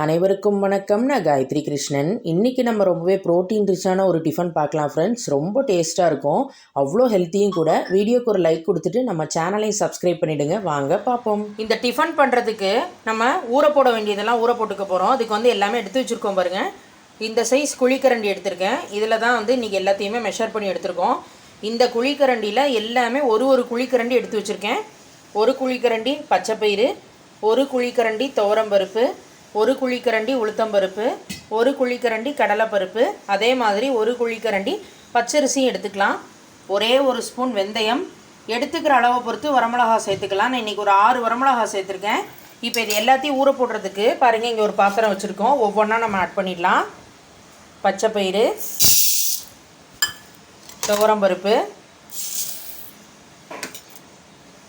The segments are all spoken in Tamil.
அனைவருக்கும் வணக்கம். நான் காயத்ரி கிருஷ்ணன். இன்றைக்கி நம்ம ரொம்பவே ப்ரோட்டீன் ரிச்சான ஒரு டிஃபன் பார்க்கலாம் ஃப்ரெண்ட்ஸ் ரொம்ப டேஸ்ட்டாக இருக்கும். அவ்வளோ ஹெல்த்தியும் கூட. வீடியோக்கு ஒரு லைக் கொடுத்துட்டு நம்ம சேனலையும் சப்ஸ்கிரைப் பண்ணிவிடுங்க வாங்க பார்ப்போம். இந்த டிஃபன் பண்ணுறதுக்கு நம்ம ஊற போட வேண்டியதெல்லாம் ஊற போட்டுக்க போகிறோம் அதுக்கு வந்து எல்லாமே எடுத்து வச்சுருக்கோம் பாருங்கள் இந்த சைஸ் குழிக்கரண்டி எடுத்திருக்கேன். இதில் தான் வந்து இன்றைக்கி எல்லாத்தையுமே மெஷர் பண்ணி எடுத்திருக்கோம். இந்த குழிக்கரண்டியில் எல்லாமே ஒரு ஒரு குழிக்கரண்டி எடுத்து வச்சுருக்கேன். ஒரு குழிக்கரண்டி பச்சைப்பயிறு ஒரு குழிக்கரண்டி துவரம்பருப்பு ஒரு குழிக்கரண்டி உளுத்தம்பருப்பு ஒரு குழிக்கரண்டி கடலைப்பருப்பு அதே மாதிரி ஒரு குழிக்கரண்டி பச்சரிசியும் எடுத்துக்கலாம். ஒரே ஒரு ஸ்பூன் வெந்தயம். எடுத்துக்கிற அளவை பொறுத்து வரமிளகா சேர்த்துக்கலாம். நான் இன்றைக்கி ஒரு ஆறு வரமிளகா சேர்த்துருக்கேன். இப்போ இது எல்லாத்தையும் ஊற போடுறதுக்கு பாருங்கள் இங்கே ஒரு பாத்திரம் வச்சுருக்கோம். ஒவ்வொன்றா நம்ம ஆட் பண்ணிடலாம். பச்சைப்பயிறு துவரம்பருப்பு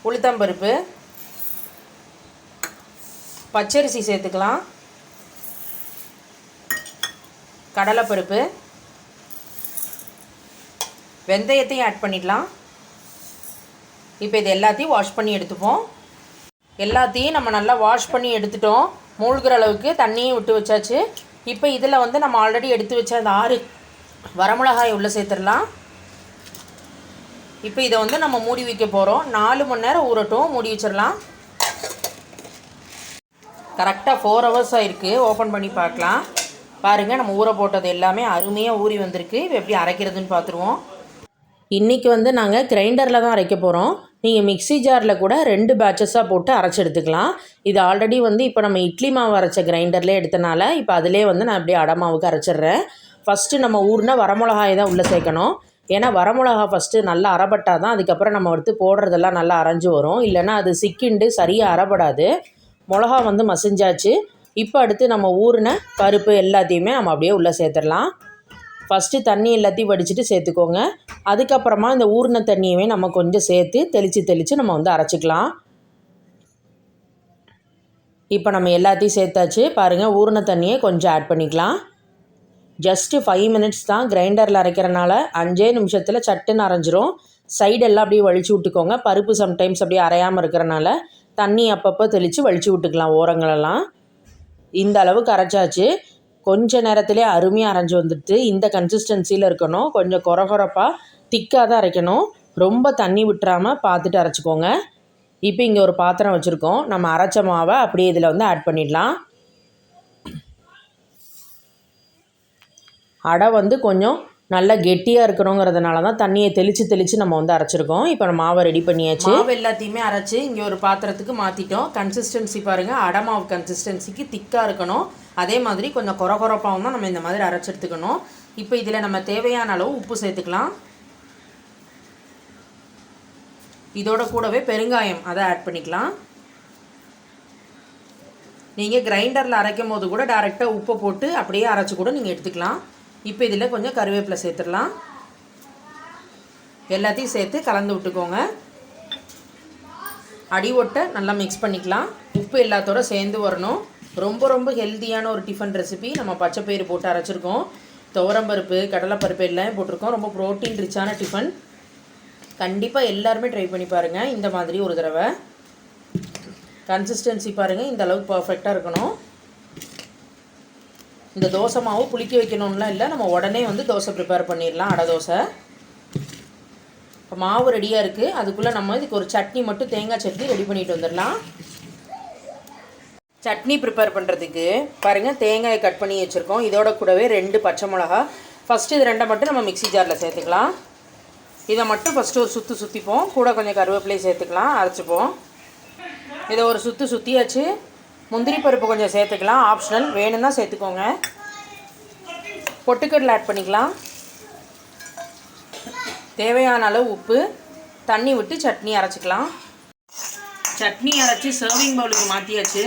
உளுத்தம்பருப்பு பச்சரிசி சேர்த்துக்கலாம். கடலைப்பருப்பு. வெந்தயத்தையும் ஆட் பண்ணிடலாம். இப்போ இது எல்லாத்தையும் வாஷ் பண்ணி எடுத்துப்போம். எல்லாத்தையும் நம்ம நல்லா வாஷ் பண்ணி எடுத்துட்டோம். மூழ்கிற அளவுக்கு தண்ணியும் விட்டு வச்சாச்சு. இப்போ இதில் வந்து நம்ம ஆல்ரெடி எடுத்து வச்ச அந்த ஆறு வரமிளகாய் உள்ளே சேர்த்துடலாம். இப்போ இதை வந்து நம்ம மூடி வைக்க போகிறோம் நாலு மணி நேரம் ஊறட்டும். மூடி வச்சிடலாம். கரெக்டாக ஃபோர் ஹவர்ஸ் ஆயிருக்கு ஓப்பன் பண்ணி பார்க்கலாம். பாருங்கள் நம்ம ஊற போட்டது எல்லாமே அருமையாக ஊறி வந்திருக்கு. இப்போ எப்படி அரைக்கிறதுன்னு பார்த்துருவோம் இன்றைக்கி வந்து நாங்கள் கிரைண்டரில் தான் அரைக்க போகிறோம் நீங்கள் மிக்ஸி ஜாரில் கூட ரெண்டு பேட்சஸாக போட்டு அரைச்சி எடுத்துக்கலாம். இது ஆல்ரெடி வந்து இப்போ நம்ம இட்லி மாவு அரைச்ச கிரைண்டர்லேயே எடுத்தனால இப்போ அதிலே வந்து நான் அப்படியே அடை மாவுக்கு அரைச்சிட்றேன். ஃபஸ்ட்டு நம்ம ஊர்னா வரமிளகாயை தான் உள்ளே சேர்க்கணும். ஏன்னா வரமிளகா ஃபஸ்ட்டு நல்லா அரைப்பட்டால் தான் அதுக்கப்புறம் நம்ம எடுத்து போடுறதெல்லாம் நல்லா அரைஞ்சு வரும். இல்லைன்னா அது சிக்கிண்டு சரியாக அரைப்படாது. மிளகா வந்து மசிஞ்சாச்சு. இப்போ அடுத்து நம்ம ஊறின பருப்பு எல்லாத்தையுமே நம்ம அப்படியே உள்ளே சேர்த்துடலாம். ஃபஸ்ட்டு தண்ணி எல்லாத்தையும் வடிச்சிட்டு சேர்த்துக்கோங்க. அதுக்கப்புறமா இந்த ஊறின தண்ணியவே நம்ம கொஞ்சம் சேர்த்து தெளித்து தெளித்து நம்ம வந்து அரைச்சிக்கலாம். இப்போ நம்ம எல்லாத்தையும் சேர்த்தாச்சு. பாருங்கள் ஊறின தண்ணியை கொஞ்சம் ஆட் பண்ணிக்கலாம். ஜஸ்ட்டு ஃபைவ் மினிட்ஸ் தான் கிரைண்டரில் அரைக்கிறனால அஞ்சே நிமிஷத்தில் சட்டுன்னு அரைஞ்சிரும். சைடெல்லாம் அப்படியே வலிச்சு விட்டுக்கோங்க. பருப்பு சம்டைம்ஸ் அப்படியே அரையாமல் இருக்கிறனால தண்ணி அப்பப்போ தெளித்து வலிச்சு விட்டுக்கலாம் ஓரங்களெல்லாம். இந்த அளவுக்கு அரைச்சாச்சு. கொஞ்ச நேரத்திலே அருமையாக அரைஞ்சி வந்துடுது. இந்த கன்சிஸ்டன்சியில் இருக்கணும். கொஞ்சம் குறகுறப்பாக திக்காக தான் அரைக்கணும். ரொம்ப தண்ணி விட்டுறாமல் பார்த்துட்டு அரைச்சிக்கோங்க. இப்போ இங்கே ஒரு பாத்திரம் வச்சுருக்கோம். நம்ம அரைச்ச மாவை அப்படியே இதில் வந்து ஆட் பண்ணிடலாம். அடை வந்து கொஞ்சம் நல்லா கெட்டியாக இருக்கணுங்கிறதுனால தான் தண்ணியை தெளித்து தெளித்து நம்ம வந்து அரைச்சிருக்கோம். இப்போ நம்ம மாவை ரெடி பண்ணியாச்சு. மாவு எல்லாத்தையுமே அரைச்சி இங்கே ஒரு பாத்திரத்துக்கு மாற்றிட்டோம் கன்சிஸ்டன்சி பாருங்கள் அடை மாவு கன்சிஸ்டன்சிக்கு திக்காக இருக்கணும். அதே மாதிரி கொஞ்சம் குறை குறப்பாகவும் தான் நம்ம இந்த மாதிரி அரைச்சி எடுத்துக்கணும். இப்போ இதில் நம்ம தேவையான அளவு உப்பு சேர்த்துக்கலாம். இதோட கூடவே பெருங்காயம் அதை ஆட் பண்ணிக்கலாம். நீங்கள் கிரைண்டரில் அரைக்கும் போது கூட டேரெக்டாக உப்பை போட்டு அப்படியே அரைச்சி கூட நீங்கள் எடுத்துக்கலாம். இப்போ இதில் கொஞ்சம் கருவேப்பிலை சேர்த்துடலாம். எல்லாத்தையும் சேர்த்து கலந்து விட்டுக்கோங்க. அடி ஒட்டை நல்லா மிக்ஸ் பண்ணிக்கலாம். உப்பு எல்லாத்தோட சேர்ந்து வரணும். ரொம்ப ரொம்ப ஹெல்த்தியான ஒரு டிஃபன் ரெசிபி நம்ம பச்சைப்பயிறு போட்டு அரைச்சிருக்கோம். துவரம்பருப்பு கடலைப்பருப்பு எல்லாம் போட்டிருக்கோம். ரொம்ப ப்ரோட்டீன் ரிச்சான டிஃபன் கண்டிப்பாக எல்லாருமே ட்ரை பண்ணி பாருங்கள் இந்த மாதிரி ஒரு தடவை. கன்சிஸ்டன்சி பாருங்கள் இந்த அளவுக்கு பர்ஃபெக்டாக இருக்கணும். இந்த தோசை மாவு புளிக்க வைக்கணும்லாம் இல்லை. நம்ம உடனே வந்து தோசை ப்ரிப்பேர் பண்ணிடலாம் அடை தோசை. இப்போ மாவு ரெடியாக இருக்குது அதுக்குள்ளே நம்ம இதுக்கு ஒரு சட்னி மட்டும் தேங்காய் சட்னி ரெடி பண்ணிட்டு வந்துடலாம் சட்னி ப்ரிப்பேர் பண்ணுறதுக்கு பாருங்கள் தேங்காயை கட் பண்ணி வச்சுருக்கோம். இதோட கூடவே ரெண்டு பச்சை மிளகா. ஃபஸ்ட்டு இது ரெண்டை மட்டும் நம்ம மிக்ஸி ஜாரில் சேர்த்துக்கலாம். இதை மட்டும் ஃபஸ்ட்டு ஒரு சுற்று சுற்றிப்போம் கூட கொஞ்சம் கருவேப்பிலையை சேர்த்துக்கலாம் அரைச்சிப்போம். இதை ஒரு சுற்று சுற்றியாச்சு முந்திரி பருப்பு கொஞ்சம் சேர்த்துக்கலாம். ஆப்ஷனல் வேணும்னா சேர்த்துக்கோங்க. பொட்டுக்கடலை ஆட் பண்ணிக்கலாம். தேவையான அளவு உப்பு. தண்ணி விட்டு சட்னி அரைச்சிக்கலாம். சட்னி அரைச்சி சர்விங் பவுலுக்கு மாற்றியாச்சு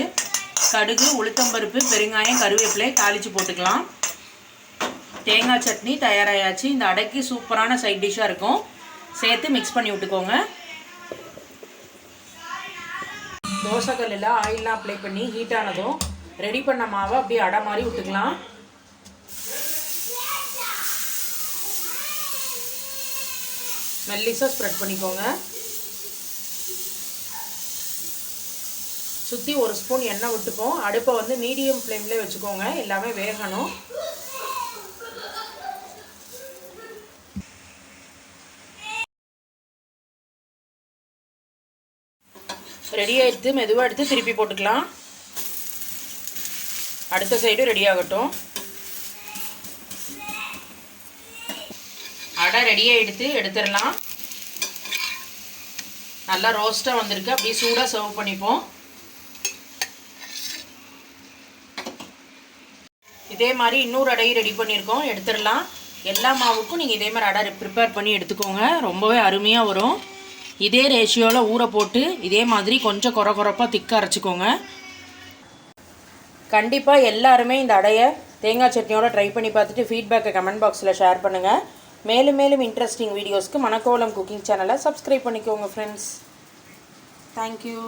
கடுகு உளுத்தம்பருப்பு பெருங்காயம் கருவேப்பிலை தாளித்து போட்டுக்கலாம். தேங்காய் சட்னி தயாராகியாச்சு இந்த அடைக்கு சூப்பரான சைட் டிஷ்ஷாக இருக்கும். சேர்த்து மிக்ஸ் பண்ணி விட்டுக்கோங்க. தோசைக்கல்லில் ஆயிலெலாம் அப்ளை பண்ணி ஹீட் ஆனதும் ரெடி பண்ண மாவை அப்படியே அடை மாதிரி விட்டுக்கலாம். மெல்லிஸாக ஸ்ப்ரெட் பண்ணிக்கோங்க. சுற்றி ஒரு ஸ்பூன் எண்ணெய் விட்டுப்போம். அடுப்பை வந்து மீடியம் ஃப்ளேம்லேயே வச்சுக்கோங்க. எல்லாமே வேகணும். ரெடியாக எடுத்து மெதுவாக எடுத்து திருப்பி போட்டுக்கலாம். அடுத்த சைடு ரெடி ஆகட்டும். அடை ரெடியாக எடுத்து எடுத்துடலாம். நல்லா ரோஸ்ட்டாக வந்திருக்கு. அப்படியே சூடாக சர்வ் பண்ணிப்போம். இதே மாதிரி இன்னொரு அடையும் ரெடி பண்ணியிருக்கோம். எடுத்துடலாம். எல்லா மாவுக்கும் நீங்கள் இதே மாதிரி அடை ப்ரிப்பேர் பண்ணி எடுத்துக்கோங்க. ரொம்பவே அருமையாக வரும். இதே ரேஷியோவில் ஊற போட்டு இதே மாதிரி கொஞ்சம் குறை குறைப்பாக திக்க அரைச்சிக்கோங்க. கண்டிப்பாக எல்லாருமே இந்த அடையை தேங்காய் சட்னியோட ட்ரை பண்ணி பார்த்துட்டு ஃபீட்பேக்கை கமெண்ட் பாக்ஸில் ஷேர் பண்ணுங்கள் மேலும் மேலும் இன்ட்ரெஸ்டிங் வீடியோஸ்க்கு மணக்கோலம் குக்கிங் சேனலை சப்ஸ்கிரைப் பண்ணிக்கோங்க ஃப்ரெண்ட்ஸ் தேங்க்யூ